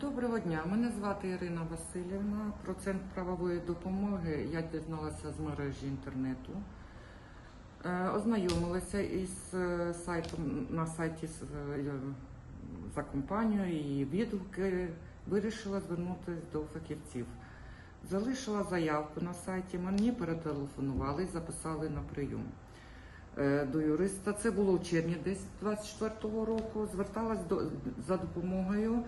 Доброго дня, мене звати Ірина Васильівна. Про центр правової допомоги я дізналася з мережі інтернету. Е, Ознайомилася із е, сайтом на сайті е, за компанією і відгуки. Вирішила звернутися до фахівців. Залишила заявку на сайті, мені перетелефонували і записали на прийом до юриста. Це було в червні десь 24-го року. Зверталась до, за допомогою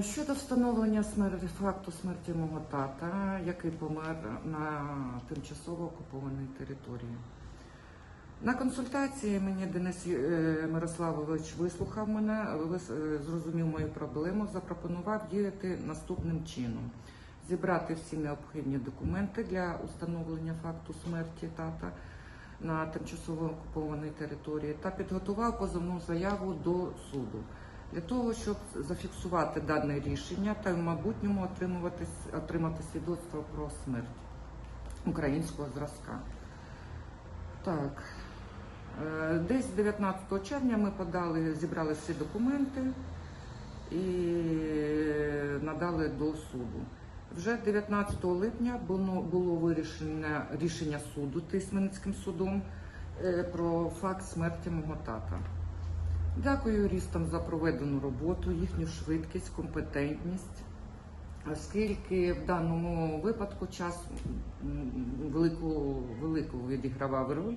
Щодо встановлення смерті, факту смерті мого тата, який помер на тимчасово окупованій території. На консультації мені Денис е, Мирославович вислухав мене, е, зрозумів мою проблему, запропонував діяти наступним чином: зібрати всі необхідні документи для установлення факту смерті тата на тимчасово окупованій території та підготував позовну заяву до суду для того, щоб зафіксувати дане рішення та в майбутньому отримати свідоцтво про смерть українського зразка. Так. Е, Десь 19 червня ми подали, зібрали всі документи і надали до суду. Вже 19 липня було, вирішено рішення суду Тисменницьким судом е, про факт смерті мого тата. Дякую юристам за проведену роботу, їхню швидкість, компетентність, оскільки в даному випадку час велику, велику відігравав роль